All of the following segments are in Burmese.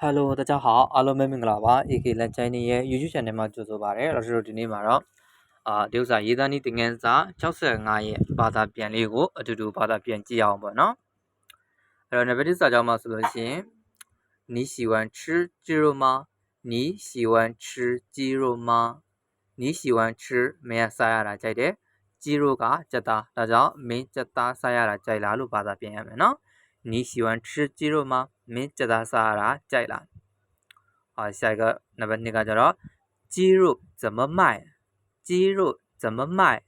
Hello 大家好အားလုံးပဲမင်္ဂလာပါ AK လက်ချိုင်းနေရဲ့ YouTube channel မှာကြိုဆိုပါရစေ။ကျွန်တော်တို့ဒီနေ့မှာတော့အာဒီဥစ္စာရေးသားနည်းသင်ခန်းစာ65ရဲ့ဘာသာပြန်လေးကိုအတူတူဘာသာပြန်ကြည့်အောင်ပေါ့နော်။အဲ့တော့ navigate စာကြောင်းမှာဆိုလို့ရှိရင်你喜欢吃鸡肉吗你喜欢吃鸡肉吗你喜欢吃မင်းစားရတာကြိုက်တယ်鸡肉ကစက်သားဒါကြောင့်မင်းစက်သားစားရတာကြိုက်လားလို့ဘာသာပြန်ရမယ်နော်။你喜欢吃鸡肉吗 မင်းကြက်သားစားရတာကြိုက်လား好下一个နံပါတ်2ကကြတော့鸡肉怎么卖鸡肉怎么卖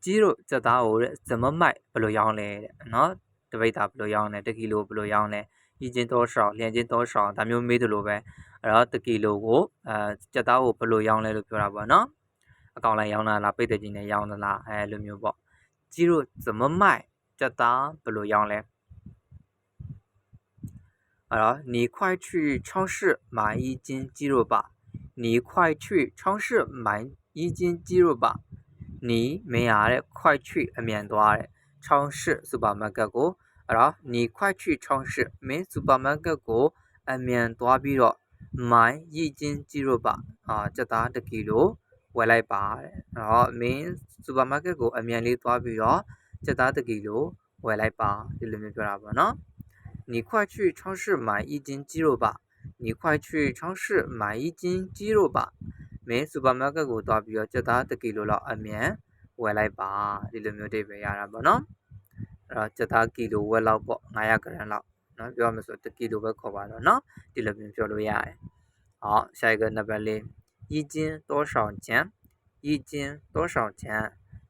鸡肉ကြက်သားကိုတဲ့怎么卖ဘယ်လိုရောင်းလဲတဲ့နော်တပိတ်တာဘယ်လိုရောင်းလဲ1ကီလိုဘယ်လိုရောင်းလဲ一斤多少两斤多少ဒါမျိုးမေးတယ်လို့ပဲအဲ့တော့1ကီလိုကိုအဲကြက်သားကိုဘယ်လိုရောင်းလဲလို့ပြောတာပေါ့နော်အကောင်လိုက်ရောင်းတာလားပိတ်တဲ့ကြီးနဲ့ရောင်းသလားအဲလိုမျိုးပေါ့鸡肉怎么卖ကြက်သားဘယ်လိုရောင်းလဲ 啊，你快去超市买一斤鸡肉吧。你快去超市买一斤鸡肉吧。你မရတဲ့快去အမြန်သွားတဲ့超市 supermarket ကိုအဲ့တော့你快去超市မင်း supermarket ကိုအမြန်သွားပြီးတော့买一斤鸡肉吧အာစက်သား1ကီလိုဝယ်လိုက်ပါတဲ့အဲ့တော့မင်း supermarket ကိုအမြန်လေးသွားပြီးတော့စက်သား1ကီလိုဝယ်လိုက်ပါဒီလိုမျိုးပြောတာပေါ့နော် 你快去超市买一斤鸡肉吧你快去超市买一斤鸡肉吧မင်းစူပါမားကတ်ကိုသွားပြီးတော့ကြက်သား1ကီလိုလောက်အမြန်ဝယ်လိုက်ပါဒီလိုမျိုးတွေပဲရတာပေါ့နော်အဲ့တော့ကြက်သားကီလိုဝယ်လောက်ပေါ့900 gram လောက်နော်ပြောမှဆို1ကီလိုပဲခေါ်ပါတော့နော်ဒီလိုမျိုးပြောလို့ရတယ်好下一个那边嘞一斤多少钱一斤多少钱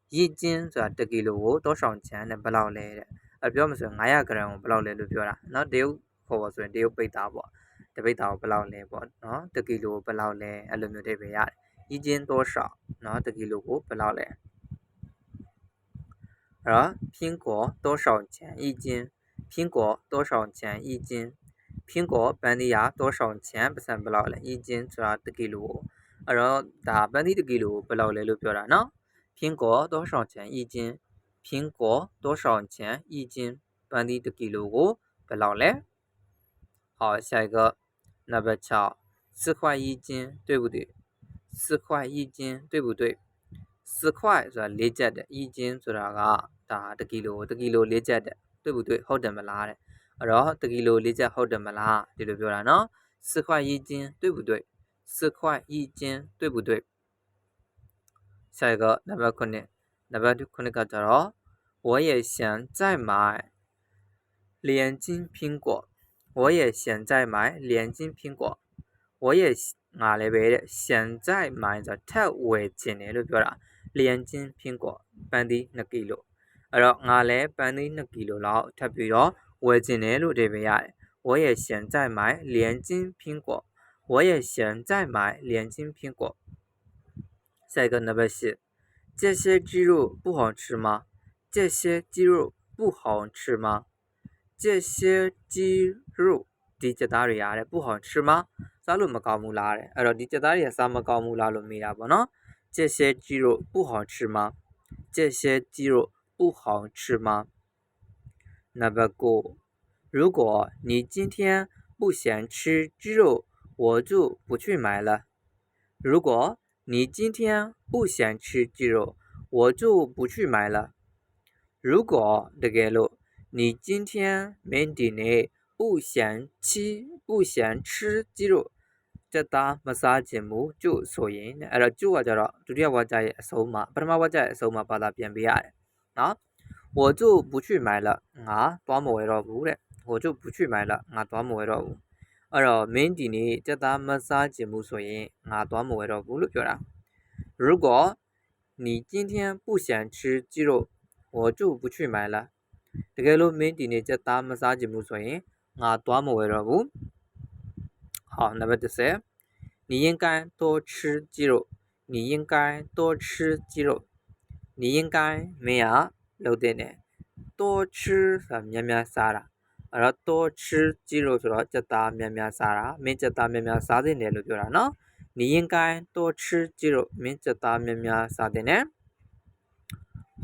一斤ဆိုတာ1ကီလိုကို多少钱နဲ့ဘယ်လောက်လဲတဲ့ အပြောမှဆိုရင်900 gram ကိုဘယ်လောက်လဲလို့ပြောတာเนาะတရုတ်ခေါ်ပါဆိုရင်တရုတ်ပိတ်တာပေါ့တပိတ်တာကိုဘယ်လောက်လဲပေါ့เนาะ1ကီလိုဘယ်လောက်လဲအဲ့လိုမျိုးတွေပဲရတယ်一斤多少เนาะ1ကီလိုကိုဘယ်လောက်လဲအဲ့တော့苹果多少钱一斤苹果多少钱一斤苹果ပန်းသီးရ多少钱ပတ်စံဘယ်လောက်လဲ一斤ဆိုတာ1ကီလိုအဲ့တော့ဒါပန်းသီး1ကီလိုဘယ်လောက်လဲလို့ပြောတာเนาะ苹果多少钱一斤 苹果多少钱一斤？本地的给了我不老嘞。好，下一个，那边瞧，四块一斤对不对？四块一斤对不对？四块是廉价的，一斤是那个，打的记录，的了我廉价的，对不对？好怎么拉嘞？然后的记录廉价好怎么拉？对不对？表达？四块一斤对不对？四块一斤对不对？下一个，那边可能。那边就可能搞砸了。我也想再买两斤苹果，我也想再买两斤苹果。我也想，来里买？现在买在特维金的那边了。两斤苹果本地那给路，阿了哪来本地那给路了？特别有维的路那边啊。我也想再买两斤苹果，我也想再买两斤苹果。下一个那边是。这些鸡肉不好吃吗这些鸡肉不好吃吗？这些鸡肉ဒီကြက်သားတွေရတယ်不好吃吗စားလို့မကောင်းဘူးလားတဲ့အဲ့တော့ဒီကြက်သားတွေကစားမကောင်းဘူးလားလို့မေးတာပေါ့နော်这些鸡肉不好吃吗这些鸡肉不好吃吗 Number 9如果你今天不想吃鸡肉我就不去买了如果 你今天不想吃鸡肉，我就不去买了。如果这个了，你今天没得呢，不想吃不想吃鸡肉，这打没啥节目就所言呢。哎，就我这了，昨天我在手嘛，不他妈我在手嘛，把它变变的啊，我就不去买了，俺多么为了不嘞，我就不去买了，俺多么为了不。အဲ့တော့မင်းဒီနေ့စက်သားမစားခြင်းမူဆိုရင်ငါသွားမဝယ်တော့ဘူးလို့ပြောတာ如果你今天不想吃鸡肉我就不去买了တကယ်လို့မင်းဒီနေ့ချက်သားမစားချင်ဘူးဆိုရင်ငါသွားမဝယ်တော့ဘူး好那么10你应该多吃鸡肉你应该多吃鸡肉你应该မင်းရလုပ်တဲ့နဲ့多吃ဆိုတာများများစားတာ အဲ့တော့多吃鸡肉ဆိုတော့ချက်သားများများစားတာမင်းချက်သားများများစားတဲ့နယ်လို့ပြောတာနော်你应该多吃鸡肉မင်းချက်သားများများစားတဲ့နဲ့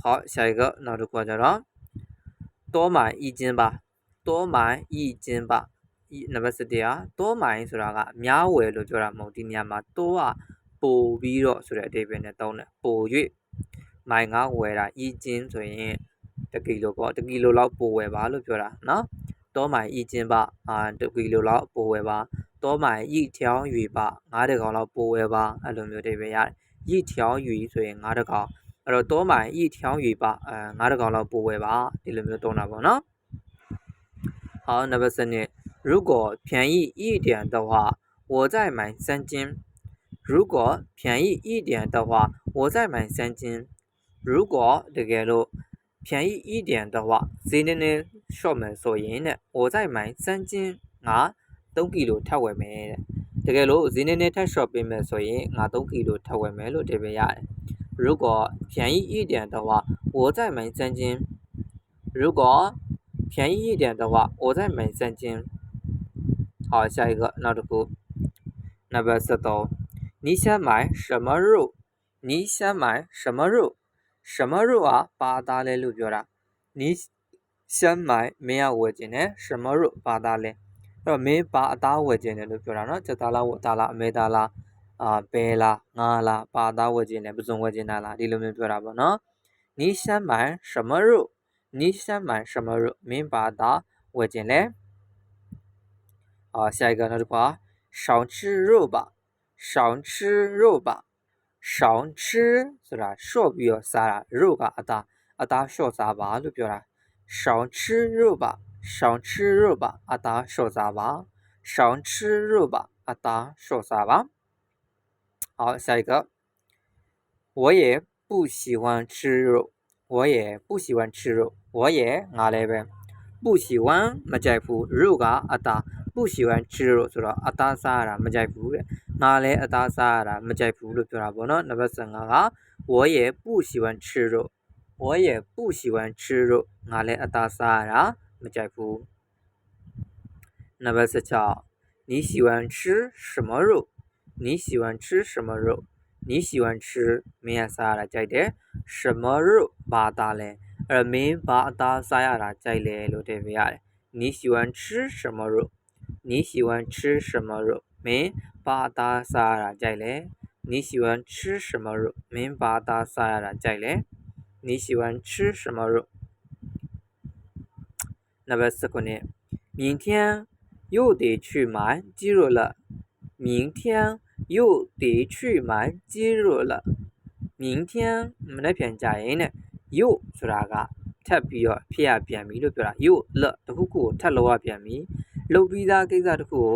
好，下一个，နောက်တစ်ခုကကြတော့多买一斤吧，多买一斤吧，一 နံပါတ်7ကတောမိုင်ဆိုတာကများဝယ်လို့ပြောတာမဟုတ်ဒီနေရာမှာတောကပို့ပြီးတော့ဆိုတဲ့အဓိပ္ပာယ်နဲ့သုံးတယ်ပို့၍မိုင်ကဝယ်တာဤချင်းဆိုရင်တကီလိုပေါ့တကီလိုလောက်ပို့ဝယ်ပါလို့ပြောတာနော် တောမိုင်ဤချင်းပါအာတကီလိုလောက်ပို့ဝယ်ပါတောမိုင်ဤထောင်းရွေပါငါးတကောင်လောက်ပို့ဝယ်ပါအဲ့လိုမျိုးအဓိပ္ပာယ်ရတယ်ဤထောင်းရွေဆိုရင်ငါးတကောင်အဲ့တော့တောမိုင်ဤထောင်းရွေပါအဲငါးတကောင်လောက်ပို့ဝယ်ပါဒီလိုမျိုးသုံးတာပေါ့နော်好，那么是呢，如果便宜一点的话，我再买三斤。如果便宜一点的话，我再买三斤。如果这个咯 便宜一点的话，ဈေးနည်းနည်းလျှော့မယ်ဆိုရင်တဲ့我再买三斤ငါ3ကီလိုထပ်ဝယ်မယ်တဲ့တကယ်လို့ဈေးနည်းနည်းထပ်လျှော့ပေးမယ်ဆိုရင်ငါ3ကီလိုထပ်ဝယ်မယ်လို့တပည့်ရတယ်如果便宜一点的话我再买三斤如果便宜一点的话，我再买三斤。好，下一个闹着哭。Number 四刀，你想买什么肉？你想买什么肉？ 什么肉啊？八大嘞路标啦。你想买没有我今天什么肉八大嘞？အဲ့တော့မင်းပါအသားဝယ်ခြင်းတယ်လို့ပြောတာနော်စက်သားလားဝတ်သားလားအမဲသားလားအာဘဲလားငါလားပါအသားဝယ်ခြင်းတယ်ပစုံဝယ်ခြင်းလားဒီလိုမျိုးပြောတာပေါ့နော်你想买什么肉你想买什么肉？明白的，我进来。好，下一个那的话，少吃肉吧，少吃肉吧， 少吃是吧？少不要啥啦，肉个阿达阿达少啥吧就表啦。少吃肉吧，少吃肉吧，阿达少啥吧？少吃肉吧，阿达少啥吧？好，下一个，我也不喜欢吃肉。我也不喜欢吃肉我也ငါလည်းပဲ不喜欢မကြိုက်ဘူး肉ကအတာ不喜欢吃肉ဆိုတော့အသားစားရတာမကြိုက်ဘူးတဲ့ ငါလည်းအသားစားရတာမကြိုက်ဘူးလို့ပြောတာပေါ့နော်နံပါတ်15က我也不喜欢吃肉我也不喜欢吃肉ငါလည်းအသားစားရတာမကြိုက်ဘူးနံပါတ်16你喜欢吃什么肉你喜欢吃什么肉你喜欢吃မင်းစားရတာကြိုက်တယ်什么肉ဘာသားလဲအဲ့တော့မင်းဘာအသားစားရတာကြိုက်လဲလို့ထည့်ပေးရတယ်你喜欢吃什么肉你喜欢吃什么肉မင်း ဘာအသားစားရတာကြိုက်လဲ你喜欢吃什么肉မင်းဘာအသားစားရတာကြိုက်လဲ你喜欢吃什么肉那么四个呢明天又得去买鸡肉了明天又得去买鸡肉了明天မနေ့ပြန်ကြရင်တဲ့ယုတ်ဆိုတာကထပ်ပြီးတော့ဖြစ်ရပြန်ပြီလို့ပြောတာယုတ်လတခုခုကိုထပ်လောက်ရပြန်ပြီလုတ်ပြီးသားကိစ္စတခုကို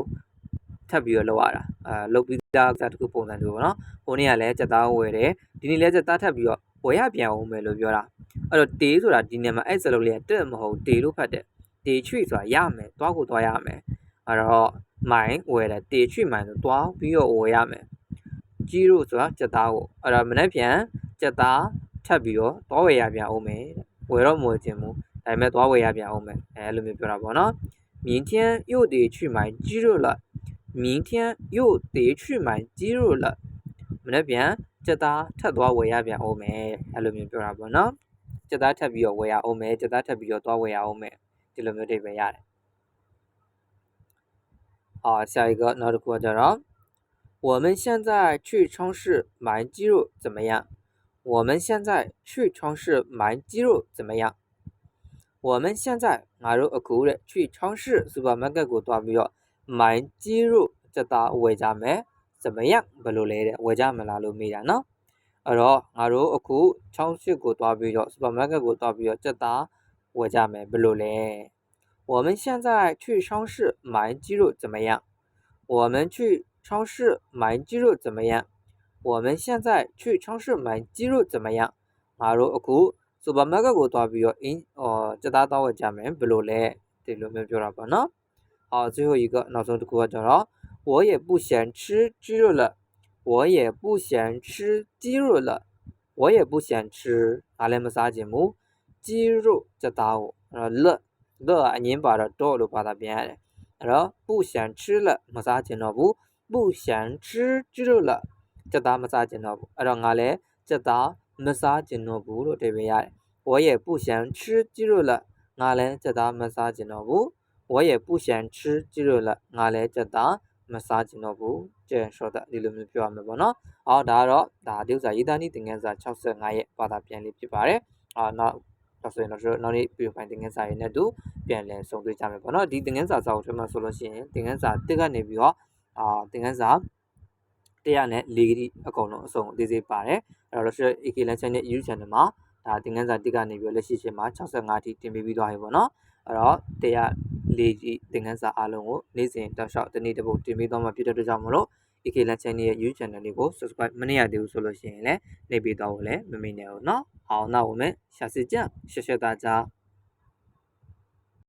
ထပ်ပြီးတော့လောက်ရတာအာလုတ်ပြီးသားကိစ္စတခုပုံစံမျိုးပေါ့နော်ဟိုနေ့ကလည်းစက်သားဝယ်တယ်ဒီနေ့လည်းစက်သားထပ်ပြီးတော့ဝယ်ရပြန်အောင်မယ်လို့ပြောတာအဲ့တော့တေးဆိုတာဒီနေ့မှာအဲ့စလုံးလေးကတက်မဟုတ်တေးလို့ဖတ်တယ်တေးချွေဆိုတာရမယ်သွားကိုသွားရမယ်အဲ့တော့မိုင်ဝယ်တယ်တေချွေမိုင်ဆိုသွားပြီးတော့ဝယ်ရမယ်ကြီးတို့ဆိုတာစက်သားကိုအဲ့တော့မနေ့ပြန်စက်သားထပ်ပြီးတော့သွားဝယ်ရပြန်အောင်မယ်ဝယ်တော့မဝယ်ခြင်းဘူးဒါပေမဲ့သွားဝယ်ရပြန်အောင်မယ်အဲလိုမျိုးပြောတာပေါ့နော်明天又得去买鸡肉了 明天又得去买鸡肉了မနေ့ပြန်စက်သားထပ်သွားဝယ်ရပြန်အောင်မယ်အဲလိုမျိုးပြောတာပေါ့နော်စက်သားထပ်ပြီးတော့ဝယ်ရအောင်မယ်စက်သားထပ်ပြီးတော့သွားဝယ်ရအောင်မယ်ဒီလိုမျိုးတွေပဲရတယ်好，下一个，那如果叫着，我们现在去超市买鸡肉怎么样？我们现在去超市买鸡肉怎么样？我们现在ငါတို့အခုတဲ့去超市စူပါမားကတ်ကိုတွားပြီးတော့ 买鸡肉စက်သားဝယ်ကြမယ်怎么样ဘယ်လိုလဲတဲ့ဝယ်ကြမလားလို့မေးတာနော်အဲ့တော့ငါတို့အခု超市ကိုတွားပြီးတော့စူပါမားကတ်ကိုတွားပြီးတော့စက်သားဝယ်ကြမယ်ဘယ်လိုလဲ我们现在去超市买鸡肉怎么样？我们去超市买鸡肉怎么样？我们现在去超市买鸡肉怎么样？ငါတို့အခုစူပါမားကတ်ကိုသွားပြီးတော့အင်းအော်စက်သားတော့ဝယ်ကြမယ်ဘယ်လိုလဲဒီလိုမျိုးပြောတာပေါ့နော်။ 啊，最后一个脑中的歌叫啥？我也不想吃鸡肉了，我也不想吃鸡肉了，我也不想吃。阿拉么啥节目？鸡肉叫打我，呃，了了，您把这道路把它变了，然后不想吃了，没啥节目不？不想吃鸡肉了，叫打没啥节目不？然后阿来叫打没啥节目不？这边呀，我也不想吃鸡肉了，阿来叫打没啥节目不？我也不想吃鸡肉了ငါလည်းကြက်သားမစားချင်တော့ဘူးကျန်ရှော့တာဒီလိုမျိုးပြောရမှာပေါ့နော်အော်ဒါကတော့ဒါဒီဥစ္စာရေးသားနည်းသင်ခန်းစာ65ရဲ့ဘာသာပြန်လေးဖြစ်ပါတယ်အာနောက်ဒါဆိုရင်တော့နောက်နေ့ပြီးပိုင်းသင်ခန်းစာရေးနဲ့တူပြန်လည်ဆုံတွေ့ကြမယ်ပေါ့နော်ဒီသင်ခန်းစာစာအုပ်ထဲမှာဆိုလို့ရှိရင်သင်ခန်းစာ1ကနေပြီးတော့အာသင်ခန်းစာ100နဲ့4ဂရီအကုန်လုံးအစုံအသေးစိတ်ပါတယ်အဲ့တော့ AK Lesson နဲ့ YouTube Channel မှာဒါသင်ခန်းစာ1ကနေပြီးတော့လက်ရှိရှင်မှာ65အထိတင်ပေးပြီးသွားပြီပေါ့နော်အဲ့တော့100 လေးကြီးသင်ခန်းစာအားလုံးကိုနေ့စဉ်တောက်လျှောက်တစ်နေ့တစ်ပုတ်တင်ပေးသွားမှာဖြစ်တဲ့အတွက်ကြောင့်မလို့ AK Lunch Channel ရဲ့ YouTube channel လေးကို subscribe မနေရသေးဘူးဆိုလို့ရှိရင်လည်းနှိပ်ပေးသွားဖို့လည်းမမေ့နဲ့ဘူးเนาะ好那我们下次见谢谢大家